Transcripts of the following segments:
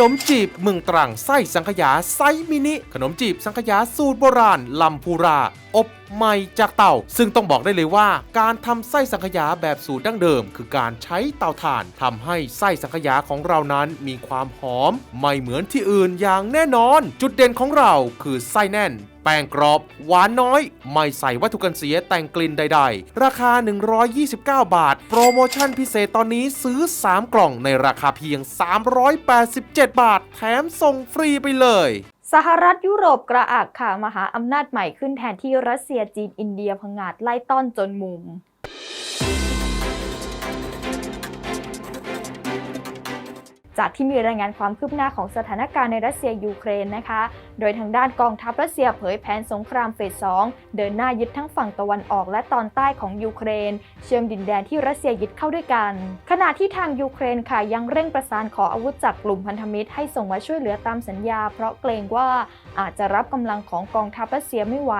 นมจีบเมืองตรังไส้สังขยาไซมินิ ขนมจีบสังขยาสูตรโบราณลำพูรา อบใหม่จากเตาซึ่งต้องบอกได้เลยว่า การทำไส้สังขยาแบบสูตรดั้งเดิม คือการใช้เตาถ่านทำให้ไส้สังขยาของเรานั้นมีความหอม ไม่เหมือนที่อื่นอย่างแน่นอน จุดเด่นของเราคือไส้แน่นแป้งกรอบ หวานน้อย ไม่ใส่วัตถุกันเสียแต่งกลิ่นใด ๆ ราคา 129 บาท โปรโมชั่นพิเศษตอนนี้ซื้อ 3 กล่องในราคาเพียง 387 บาท แถมส่งฟรีไปเลย สหรัฐยุโรปกระอักค่ะ มหาอำนาจใหม่ขึ้นแทนที่รัสเซียจีนอินเดียพังงาดไล่ต้อนจนมุม จากที่มีรายงานความคืบหน้าของสถานการณ์ในรัสเซียยูเครนนะคะ โดยทางด้านกองทัพรัสเซียเผยแผนสงครามเฟส 2 เดินหน้ายึดทั้งฝั่งตะวันออกและตอนใต้ของยูเครน เชื่อมดินแดนที่รัสเซียยึดเข้าด้วยกัน ขณะที่ทางยูเครนค่ะยังเร่งประสานขออาวุธจากกลุ่มพันธมิตรให้ส่งมาช่วยเหลือตามสัญญา เพราะเกรงว่าอาจจะรับกำลังของกองทัพรัสเซียไม่ไหว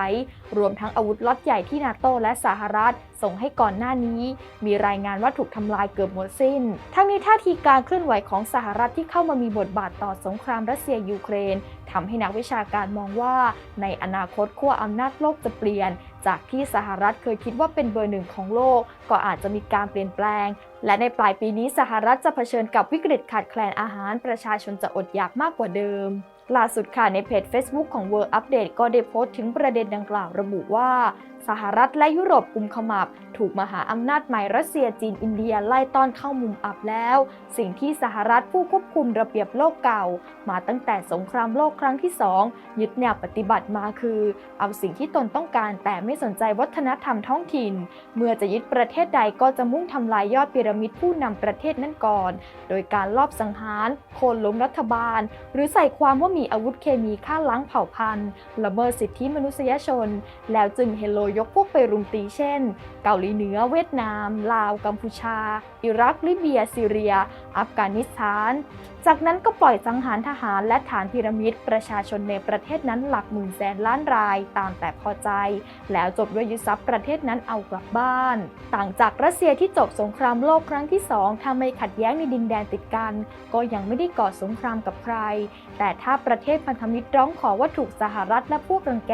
รวมทั้งอาวุธล็อตใหญ่ที่นาโตและสหรัฐ ส่งให้ก่อนหน้านี้ มีรายงานว่าถูกทำลายเกือบหมดสิ้น ทั้งนี้ท่าทีการเคลื่อนไหวของสหรัฐที่เข้ามามีบทบาทต่อสงครามรัสเซียยูเครนทำให้นักวิชาการมองว่า ในอนาคตขั้วอำนาจโลกจะเปลี่ยน จากที่สหรัฐเคยคิดว่าเป็นเบอร์หนึ่งของโลก ก็อาจจะมีการเปลี่ยนแปลง และในปลายปีนี้สหรัฐจะเผชิญกับวิกฤตขาดแคลนอาหาร ประชาชนจะอดอยากมากกว่าเดิมล่าสุดค่ะในเพจ Facebook ของ World Update ก็ได้โพสต์ถึงประเด็นดังกล่าวระบุว่า สหรัฐและยุโรปกุมขมับ ถูกมหาอำนาจใหม่รัสเซียจีนอินเดียไล่ต้อนเข้ามุมอับแล้ว สิ่งที่สหรัฐผู้ควบคุมระเบียบโลกเก่า มาตั้งแต่สงครามโลกครั้งที่2ยึดแนวปฏิบัติมาคือ เอาสิ่งที่ตนต้องการแต่ไม่สนใจวัฒนธรรมท้องถิ่น เมื่อจะยึดประเทศใดก็จะมุ่งทำลายยอดพีระมิดผู้นำประเทศนั้นก่อน โดยการลอบสังหาร โค่นล้มรัฐบาล หรือใส่ความว่ามีอาวุธเคมีฆ่าล้างเผ่าพันธุ์ละเมิดสิทธิมนุษยชน แล้วจึงเฮโลยกพวกไปรุมตีเช่น เกาหลีเหนือ เวียดนาม ลาว กัมพูชา อิรัก ลิเบีย ซีเรีย อัฟกานิสถาน จากนั้นก็ปล่อยสังหารทหารและฐานพีระมิดประชาชนในประเทศนั้นหลักหมื่นแสนล้านรายตามแต่พอใจ แล้วจบด้วยยึดทรัพย์ประเทศนั้นเอากลับบ้าน ต่างจากรัสเซียที่จบสงครามโลกครั้งที่สองถ้าไม่ขัดแย้งในดินแดนติดกัน ก็ยังไม่ได้ก่อสงครามกับใคร แต่ถ้าประเทศพันธมิตรร้องขอว่าถูกสหรัฐและพวกรังแก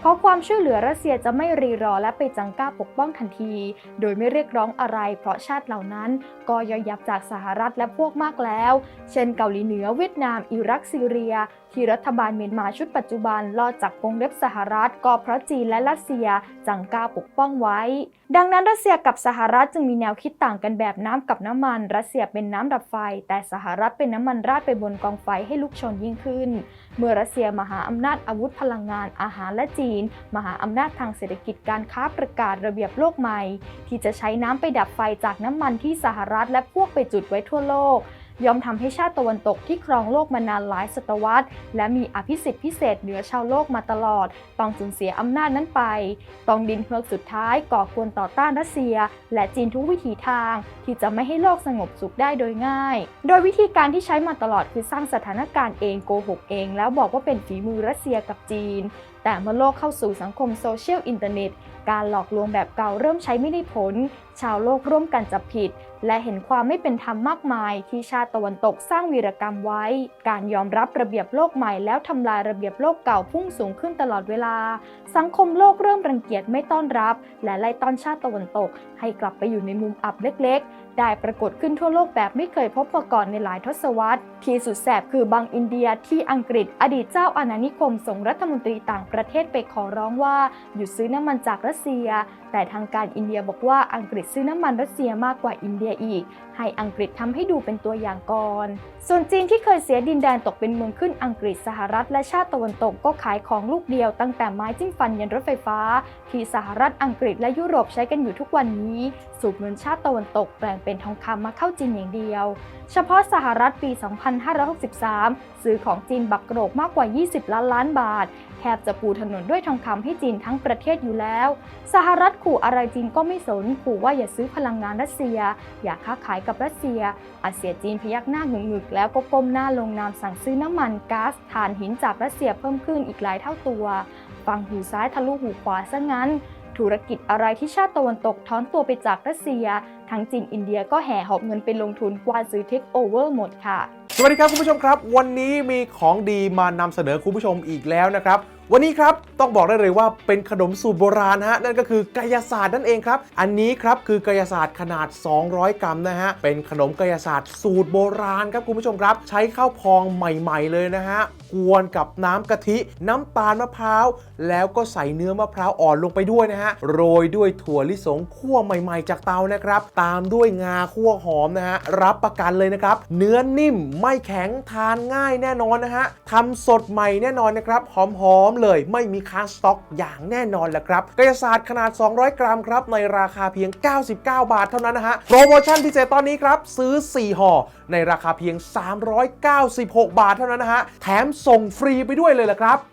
เพราะความช่วยเหลือรัสเซียจะไม่รีรอและไปจังก้าปกป้องทันที โดยไม่เรียกร้องอะไร เพราะชาติเหล่านั้นก็ย่อยยับจากสหรัฐและพวกมากแล้ว เช่นเกาหลีเหนือเวียดนาม อิรัก ซีเรีย ที่รัฐบาลเมียนมาชุดปัจจุบันรอดจากวงเล็บสหรัฐ ก็เพราะจีนและรัสเซียจังก้าปกป้องไว้ ดังนั้นรัสเซียกับสหรัฐจึงมีแนวคิดต่างกันแบบน้ำกับน้ำมัน รัสเซียเป็นน้ำดับไฟ แต่สหรัฐเป็นน้ำมันราดไปบนกองไฟให้ลุกชนยิ่งขึ้น เมื่อรัสเซียมหาอำนาจอาวุธพลังงานอาหารและจีน มหาอำนาจทางเศรษฐกิจการค้าประกาศระเบียบโลกใหม่ ที่จะใช้น้ำไปดับไฟจากน้ำมันที่สหรัฐและพวกไปจุดไว้ทั่วโลก ยอมทำให้ชาติตะวันตกที่ครองโลกมานานหลายศตวรรษ และมีอภิสิทธิพิเศษเหนือชาวโลกมาตลอด ต้องสูญเสียอำนาจนั้นไป ต้องดินเฮือกสุดท้ายก่อกวนต่อต้านรัสเซีย และจีนทุกวิถีทาง ที่จะไม่ให้โลกสงบสุขได้โดยง่าย โดยวิธีการที่ใช้มาตลอดคือสร้างสถานการณ์เองโกหกเอง แล้วบอกว่าเป็นฝีมือรัสเซียกับจีน แต่เมื่อโลกเข้าสู่สังคมโซเชียลอินเทอร์เน็ตการหลอกลวงแบบเก่าเริ่มใช้ไม่ได้ผล ชาวโลกร่วมกันจับผิด และเห็นความไม่เป็นธรรมมากมายที่ชาติตะวันตกสร้างวีรกรรมไว้ การยอมรับระเบียบโลกใหม่แล้วทำลายระเบียบโลกเก่าพุ่งสูงขึ้นตลอดเวลา สังคมโลกเริ่มรังเกียจไม่ต้อนรับ และไล่ต้อนชาติตะวันตก ให้กลับไปอยู่ในมุมอับเล็กๆได้ปรากฏขึ้นทั่วโลกแบบไม่เคยพบมาก่อนในหลายทศวรรษ ที่สุดแสบคือบังอินเดียที่อังกฤษอดีตเจ้าอาณานิคมส่งรัฐมนตรีต่างประเทศไปขอร้องว่า หยุดซื้อน้ำมันจากรัสเซีย แต่ทางการอินเดียบอกว่าอังกฤษซื้อน้ำมันรัสเซียมากกว่าอินเดียอีก ให้อังกฤษทำให้ดูเป็นตัวอย่างก่อน ส่วนจีนที่เคยเสียดินแดนตกเป็นเมืองขึ้นอังกฤษสหรัฐ และชาติตะวันตกก็ขายของลูกเดียวตั้งแต่ไม้จิ้มฟันยันรถไฟฟ้า ที่สหรัฐอังกฤษและยุโรปใช้กันอยู่ทุกวันนี้ สูบเงินชาติตะวันตกแปลงเป็นทองคำมาเข้าจีนอย่างเดียว เฉพาะสหรัฐปี 2563 ซื้อของจีนบักโกรกมากกว่า 20 ล้านล้านบาท แทบจะปูถนนด้วยทองคำให้จีนทั้งประเทศอยู่แล้ว สหรัฐขู่อะไรจีนก็ไม่สนขู่ว่าอย่าซื้อพลังงานรัสเซีย อย่าค้าขายกับรัสเซีย อาเซียจีนพยักหน้าหงึกๆแล้วก็ก้มหน้าลงนามสั่งซื้อน้ำมันก๊าซถ่านหินจากรัสเซียเพิ่มขึ้นอีกหลายเท่าตัวฟังหูซ้ายทะลุหูขวาซะงั้น ธุรกิจอะไรที่ชาติตะวันตกถอนตัวไปจากรัสเซีย ทั้งจีนอินเดียก็แห่หอบเงินไปลงทุนกวาซื้อเทคโอเวอร์หมดค่ะ สวัสดีครับคุณผู้ชมครับ วันนี้มีของดีมานำเสนอคุณผู้ชมอีกแล้วนะครับวันนี้ครับ ต้องบอกได้เลยว่าเป็นขนมสูตรโบราณฮะ นั่นก็คือกายศาสตร์นั่นเองครับ อันนี้ครับคือกายศาสตร์ขนาด 200 กรัมนะฮะ เป็นขนมกายศาสตร์สูตรโบราณครับคุณผู้ชมครับ ใช้ข้าวพองใหม่ ๆ เลยนะฮะ กวนกับน้ำกะทิ น้ำตาลมะพร้าว แล้วก็ใส่เนื้อมะพร้าวอ่อนลงไปด้วยนะฮะ โรยด้วยถั่วลิสงคั่วใหม่ๆจากเตานะครับ ตามด้วยงาคั่วหอมนะฮะ รับประกันเลยนะครับ เนื้อนิ่มไม่แข็งทานง่ายแน่นอนนะฮะทำสดใหม่แน่นอนนะครับ หอมๆเลยไม่มีค้างสต็อกอย่างแน่นอนแหละครับกายศาสตร์ขนาด 200 กรัมครับในราคาเพียง 99 บาทเท่านั้นนะฮะ โปรโมชั่นพิเศษตอนนี้ครับซื้อ 4 ห่อในราคาเพียง 396 บาทเท่านั้นนะฮะ แถมส่งฟรีไปด้วยเลยละครับ